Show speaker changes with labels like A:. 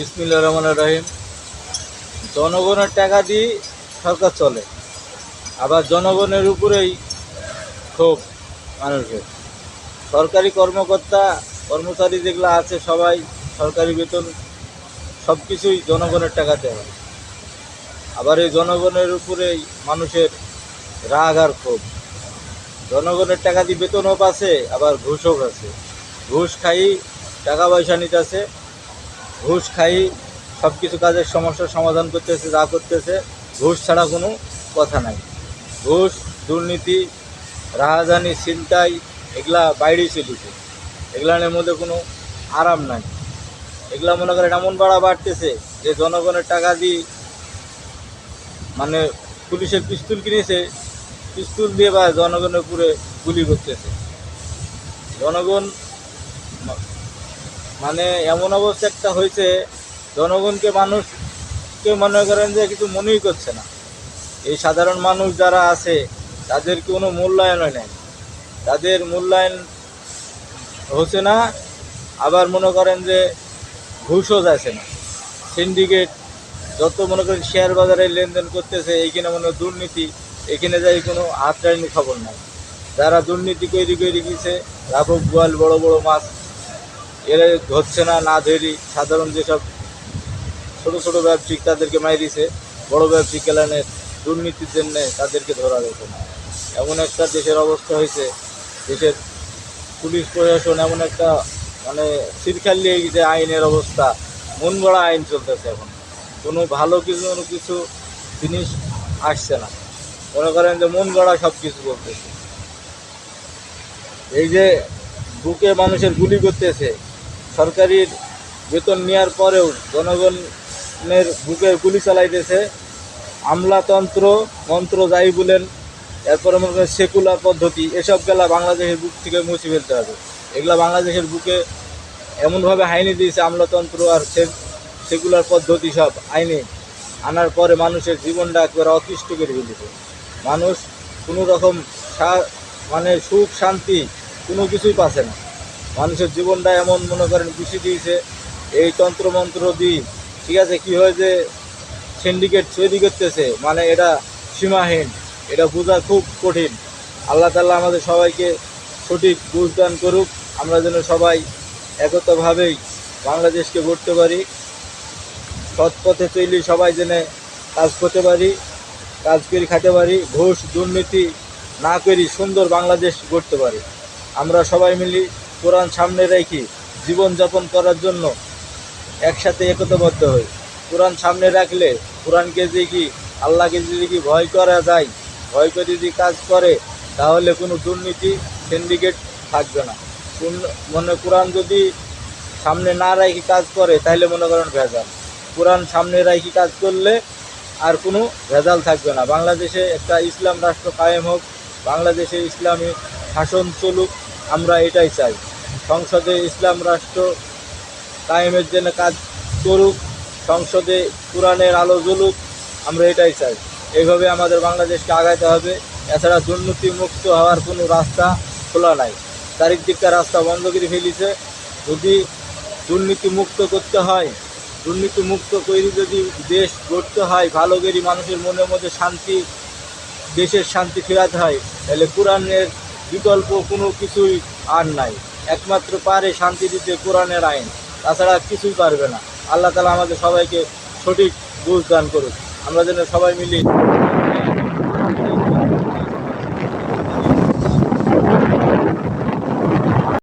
A: বিসমিল্লা রহমান রহিম। জনগণের টাকা দিয়ে সরকার চলে, আবার জনগণের উপরেই ক্ষোভ মানুষের। সরকারি কর্মকর্তা, কর্মচারী যেগুলো আছে সবাই সরকারি বেতন সব কিছুই জনগণের টাকাতে হয় আবার এই জনগণের উপরেই মানুষের রাগ আর ক্ষোভ। জনগণের টাকা দিয়ে বেতনও পাচ্ছে, আবার ঘুষও আছে ঘুষ খাই টাকা পয়সা নিতেছে। ঘুষ খাই সব কিছু কাজের সমস্যার সমাধান করতেছে, যা করতেছে, ঘুষ ছাড়া কোনো কথা নাই। ঘুষ, দুর্নীতি, রাহাজানি, ছিনতাই, এগুলা বাইরেই চলেছে এগুলার মধ্যে কোনো আরাম নাই। এগুলা মনে করেন এমন বাড়া বাড়তেছে যে জনগণের টাকা দিয়ে মানে পুলিশের পিস্তুল কিনেছে, পিস্তুল দিয়ে বা জনগণের উপরে গুলি করতেছে। জনগণ মানে এমন অবস্থা একটা হয়েছে, জনগণকে মানুষ কেউ মনে করেন যে কিছু মনেই করছে না। এই সাধারণ মানুষ যারা আছে, তাদের কোনো মূল্যায়ন নেই। তাদের মূল্যায়ন হচ্ছে না, আবার মনে করেন যে ঘুষও যাচ্ছে না। সিন্ডিকেট যত মনে করেন শেয়ার বাজারে লেনদেন করতেছে, এইখানে মনে হয় দুর্নীতি, এখানে যাই কোনো হাতটাইনি খবর নাই। যারা দুর্নীতি কইরি কইরি গেছে রাঘব গোয়াল বড় বড় মাছ এরা ধরছে না না ধরি। সাধারণ যেসব ছোট ছোট ব্যবসায়িক তাদেরকে মাই দিছে, বড় ব্যবসায়িক কেলানের দুর্নীতির জন্য তাদেরকে ধরা যেত না। এমন একটা দেশের অবস্থা হয়েছে, দেশের পুলিশ প্রশাসন এমন একটা মানে শিরখাল নিয়ে গেছে আইনের অবস্থা মন গড়া আইন চলতেছে এখন। কোনো ভালো কিছু, কোনো কিছু জিনিস আসছে না। মনে করেন যে মন গড়া সব কিছু বলতেছে। এই যে বুকে মানুষের গুলি করতেছে সরকারির বেতন নেওয়ার পরেও জনগণের বুকে গুলি চালাইতেছে। আমলাতন্ত্র মন্ত্র যাই বলেন, এরপরে মনে করেন সেকুলার পদ্ধতি এসব গেলা বাংলাদেশের বুক থেকে মুছে ফেলতে হবে। এগুলা বাংলাদেশের বুকে এমনভাবে আইনি দিয়েছে আমলাতন্ত্র আর সেকুলার পদ্ধতি সব আইনে আনার পরে মানুষের জীবনটা একবারে অতিষ্ঠ করে ফেলেছে। মানুষ কোনো রকম মানে সুখ, শান্তি কোনো কিছুই পাচ্ছে না। মানুষের জীবনটা এমন, মনে করেন খুশি দিয়েছে। এই তন্ত্রমন্ত্র দিয়ে ঠিক আছে, কী হয় যে সিন্ডিকেট তৈরি করতেছে। মানে এটা সীমাহীন। এটা বোঝা খুব কঠিন। আল্লাহ তাল্লাহ আমাদের সবাইকে সঠিক বুঝদান করুক। আমরা যেন সবাই একতভাবেই বাংলাদেশকে গড়তে পারি। সৎ পথে চলি সবাই যেন কাজ করতে পারি, কাজ করে খাতে পারি, ঘুষ, দুর্নীতি না করি, সুন্দর বাংলাদেশ গড়তে পারি। আমরা সবাই মিলি কোরআন সামনে রেখে জীবনযাপন করার জন্য একসাথে একতাবদ্ধ হই। কোরআন সামনে রাখলে কোরআনকে যে কি, আল্লাহকে যদি কি ভয় করা যায়, ভয় করে যদি কাজ করে, তাহলে কোনো দুর্নীতি সিন্ডিকেট থাকবে না। মনে কোরআন যদি সামনে না রাখি কাজ করে, তাহলে মনে করেন ভেজাল। কোরআন সামনে রাখি কাজ করলে আর কোনো ভেজাল থাকবে না। বাংলাদেশে একটা ইসলাম রাষ্ট্র কায়েম হোক, বাংলাদেশে ইসলামী শাসন চলুক, আমরা এটাই চাই। সংসদে ইসলাম রাষ্ট্র কায়েমের জন্য কাজ করুক, সংসদে কোরআনের আলো জ্বলুক, আমরা এটাই চাই। এইভাবে আমাদের বাংলাদেশকে আগাইতে হবে। এছাড়া দুর্নীতি মুক্ত হওয়ার কোনো রাস্তা খোলা নাই। চারিদিকটা রাস্তা বন্ধ করে ফেলিছে। যদি দুর্নীতি মুক্ত করতে হয় দুর্নীতি মুক্ত করে যদি দেশ গড়তে হয়, ভালো করে মানুষের মনের মধ্যে শান্তি, দেশের শান্তি ফেরাতে হয়, তাহলে কোরআনের বিকল্প কোনো কিছুই আর নাই। একমাত্র পারে শান্তি দিতে কোরআনের আইন। তাছাড়া কিছুই পারবে না। আল্লাহ তালা আমাদের সবাইকে সঠিক বুঝ দান করুক। আমরা যেন সবাই মিলে